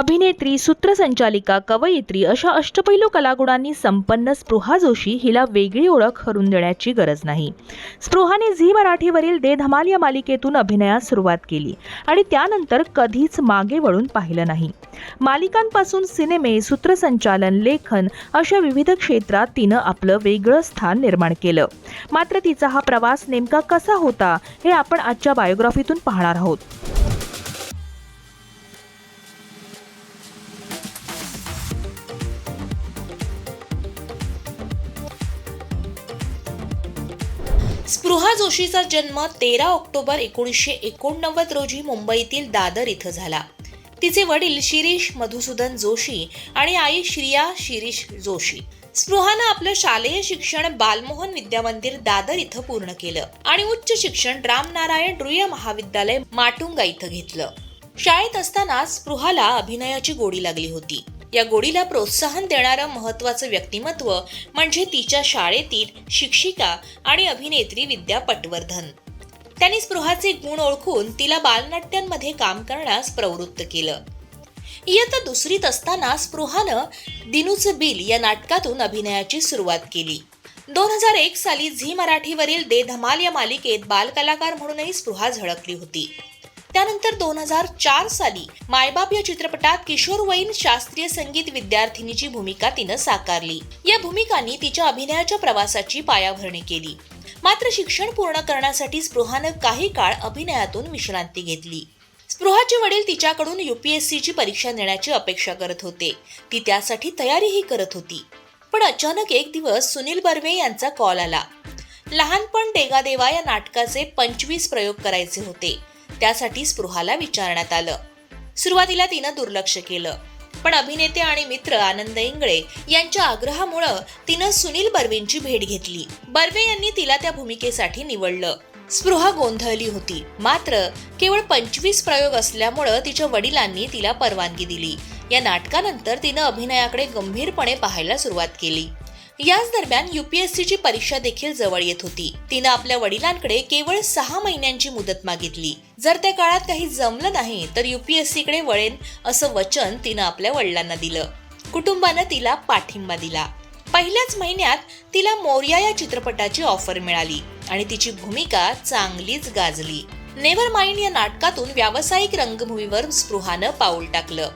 अभिनेत्री सूत्रसंचालिका कवयित्री अशा अष्टपैलू कलागुणांनी संपन्न स्पृहा जोशी हिला वेगळी ओळख करून देण्याची गरज नाही. स्पृहाने झी मराठीवरील दे धमाल या मालिकेतून अभिनयास सुरुवात केली आणि त्यानंतर कधीच मागे वळून पाहिलं नाही. मालिकांपासून सिनेमे सूत्रसंचालन लेखन अशा विविध क्षेत्रात तिनं आपलं वेगळं स्थान निर्माण केलं. मात्र तिचा हा प्रवास नेमका कसा होता हे आपण आजच्या बायोग्राफीतून पाहणार आहोत. जोशीचा जन्म तेरा ऑक्टोबर एकोणीसशे एकोणनव्वद रोजी मुंबईतील दादर इथं झाला. तिचे वडील शिरीष मधुसूदन जोशी आणि आई श्रिया शिरीष जोशी. स्पृहानं आपलं शालेय शिक्षण बालमोहन विद्यामंदिर दादर इथं पूर्ण केलं आणि उच्च शिक्षण रामनारायण रुय महाविद्यालय माटुंगा इथं घेतलं. शाळेत असताना स्पृहाला अभिनयाची गोडी लागली होती. या गोडीला प्रोत्साहन देणारं महत्त्वाचं व्यक्तिमत्व म्हणजे तिच्या शाळेतील शिक्षिका आणि अभिनेत्री विद्या पटवर्धन. त्यांनी स्पृहाचे गुण ओळखून तिला बालनाट्यांमध्ये काम करण्यास प्रवृत्त केलं. इयत्ता दुसरीत असताना स्पृहानं दिनूचं बिल या नाटकातून अभिनयाची सुरुवात केली. दोन हजार एक साली झी मराठीवरील दे धमाल या मालिकेत बालकलाकार म्हणूनही स्पृहा झळकली होती. त्यानंतर दोन हजार चार साली मायबाप या चित्रपटात किशोरवयीन शास्त्रीय संगीत विद्यार्थिनीची भूमिका तिनं साकारली. या भूमिकांनी तिच्या अभिनयाच्या प्रवासाची पायाभरणी केली. मात्र शिक्षण पूर्ण करण्यासाठी स्पृहानं काही काळ अभिनयातून विश्रांती घेतली. स्पृहाचे वडील तिच्याकडून युपीएससीची परीक्षा देण्याची अपेक्षा करत होते. ती त्यासाठी तयारीही करत होती. पण अचानक एक दिवस सुनील बर्वे यांचा कॉल आला. लहानपण देगादेवा या नाटकाचे पंचवीस प्रयोग करायचे होते. त्यासाठी स्पृहाला विचारण्यात आलं. सुरुवातीला तिनं दुर्लक्ष केलं. पण अभिनेते आणि मित्र आनंद इंगळे यांच्या आग्रहामुळं तिनं सुनील बर्वेंची भेट घेतली. बर्वे यांनी तिला त्या भूमिकेसाठी निवडलं. स्पृहा गोंधळली होती. मात्र केवळ पंचवीस प्रयोग असल्यामुळं तिच्या वडिलांनी तिला परवानगी दिली. या नाटकानंतर तिनं अभिनयाकडे गंभीरपणे पाहायला सुरुवात केली. याच दरम्यान युपीएससीची परीक्षा देखील जवळ येत होती. तिनं आपल्या वडिलांकडे केवळ सहा महिन्यांची मुदत मागितली. जर त्या काळात काही जमलं नाही तर युपीएससीकडे वळेन असं वचन तिनं आपल्या वडिलांना दिलं. कुटुंबानं तिला पाठिंबा दिला. पहिल्याच महिन्यात तिला मोर्या या चित्रपटाची ऑफर मिळाली आणि तिची भूमिका चांगलीच गाजली. नेव्हर माइंड या नाटकातून व्यावसायिक रंगभूमीवर स्पृहानं पाऊल टाकलं.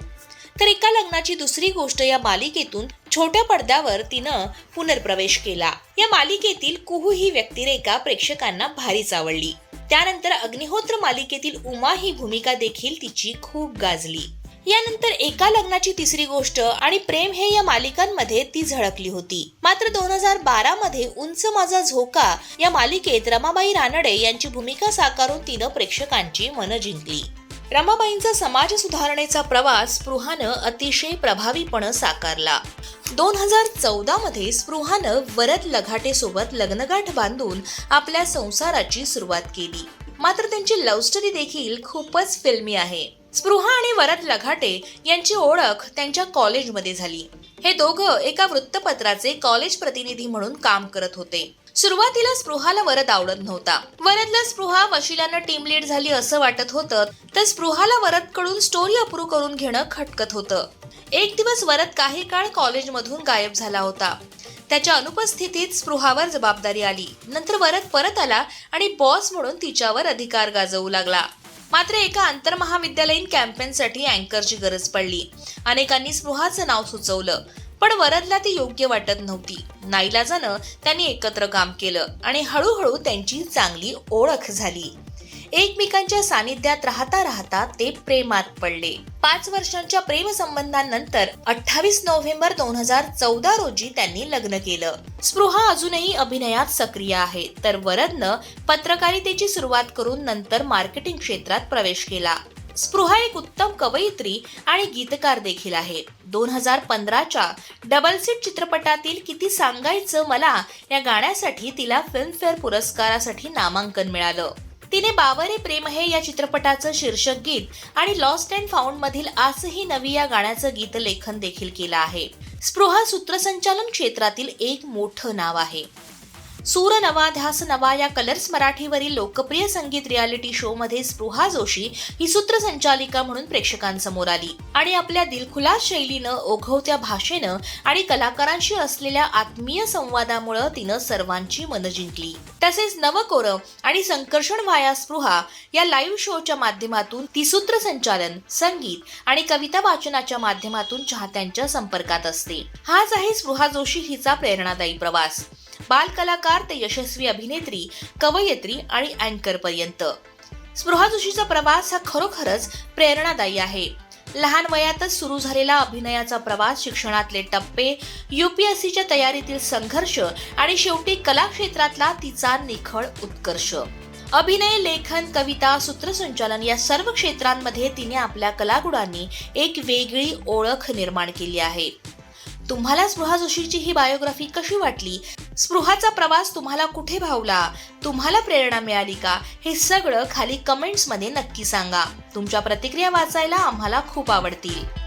तर एका लग्नाची दुसरी गोष्ट या मालिकेतून छोट्या पडद्यावर तिनं पुनर्प्रवेश केला. या मालिकेतील कुहू ही व्यक्तिरेखा प्रेक्षकांना भारीच आवडली. त्यानंतर अग्निहोत्र मालिकेतील उमा ही भूमिका देखील तिची खूप गाजली. यानंतर एका लग्नाची तिसरी गोष्ट आणि प्रेम हे या मालिकांमध्ये ती झळकली होती. मात्र दोन हजार बारा मध्ये उंच माझा झोका या मालिकेत रमाबाई रानडे यांची भूमिका साकारून तिनं प्रेक्षकांची मनं जिंकली. रमाबाईंचा समाज सुधारणेचा प्रवास स्पृहानं अतिशय प्रभावीपणे साकारला. दोन हजार चौदा मध्ये स्पृहानं वरद लघाटे सोबत लग्नगाठ बांधून आपल्या संसाराची सुरुवात केली. मात्र त्यांची लव्ह स्टोरी देखील खूपच फिल्मी आहे. स्पृहा आणि वरद लघाटे यांची ओळख त्यांच्या कॉलेजमध्ये झाली. हे दोघं एका वृत्तपत्राचे कॉलेज प्रतिनिधी म्हणून काम करत होते. सुरुवातीला स्पृहाला वरद आवडत नव्हता. वरदला स्पृहा वशिलानं टीम लीड झाली असं वाटत होतं तर स्पृहाला वरदकडून स्टोरी अप्रूव्ह करून घेणं खटकत होतं. एक दिवस वरद काही काळ कॉलेजमधून गायब झाला होता. त्याच्या अनुपस्थितीत स्पृहावर जबाबदारी आली. नंतर वरद परत आला आणि बॉस म्हणून तिच्यावर अधिकार गाजवू लागला. मात्र एका आंतरमहाविद्यालयीन कॅम्पेनसाठी अँकरची गरज पडली. अनेकांनी स्पृहाचं नाव सुचवलं. पण वरदला ती योग्य वाटत नव्हती. नाईलाजानं त्यांनी एकत्र काम केलं आणि हळूहळू त्यांची चांगली ओळख झाली. एकमेकांच्या सानिध्यात राहता राहता ते प्रेमात पडले. पाच वर्षांच्या प्रेमसंबंधांनंतर अठ्ठावीस नोव्हेंबर दोन हजार चौदा रोजी त्यांनी लग्न केलं. स्पृहा अजूनही अभिनयात सक्रिय आहे तर वरदनं पत्रकारितेची सुरुवात करून नंतर मार्केटिंग क्षेत्रात प्रवेश केला. स्पृहा एक उत्तम कवयित्री आणि गीतकार देखील आहे. दोन हजार पंधराच्या डबल सीट चित्रपटातील किती सांगायचं मला या गाण्यासाठी तिला फिल्मफेअर पुरस्कारासाठी नामांकन मिळालं. तिने बावरे प्रेम हे या चित्रपटाचं शीर्षक गीत आणि लॉस्ट अँड फाउंड मधील आजही नवी या गाण्याचं गीतलेखन देखील केलं आहे. स्पृहा सूत्रसंचालन क्षेत्रातील एक मोठं नाव आहे. सूर नवा ध्यास नवा या कलर्स मराठीवरील लोकप्रिय संगीत रियालिटी शो मध्ये स्पृहा जोशी ही सूत्रसंचालिका म्हणून प्रेक्षकांसमोर आली. आणि आपल्या दिलखुलास शैलीनं ओघवत्या भाषेनं आणि कलाकारांशी असलेल्या आत्मीय संवादामुळं तिनं सर्वांची मनं जिंकली. तसेच नवकोरं आणि संकर्षण वाया स्पृहा या लाईव्ह शोच्या माध्यमातून ती सूत्रसंचालन संगीत आणि कविता वाचनाच्या माध्यमातून चाहत्यांच्या संपर्कात असते. हाच आहे स्पृहा जोशी हिचा प्रेरणादायी प्रवास. बालकलाकार ते यशस्वी अभिनेत्री कवयित्री आणि अँकर पर्यंत. स्पृहा जोशीचा प्रवास हा खरोखरच प्रेरणादायी आहे. लहान वयातच सुरू झालेला अभिनयाचा प्रवास शिक्षणातले टप्पे युपीएससीच्या तयारीतील संघर्ष आणि शेवटी कला क्षेत्रातला तिचा निखळ उत्कर्ष. अभिनय लेखन कविता सूत्रसंचालन या सर्व क्षेत्रांमध्ये तिने आपल्या कलागुणांनी एक वेगळी ओळख निर्माण केली आहे. तुम्हाला स्पृहा जोशीची ही बायोग्राफी कशी वाटली? स्पृहाचा प्रवास तुम्हाला कुठे भावला? तुम्हाला प्रेरणा मिळाली का? हे सगळं खाली कमेंट्समध्ये नक्की सांगा. तुमच्या प्रतिक्रिया वाचायला आम्हाला खूप आवडतील.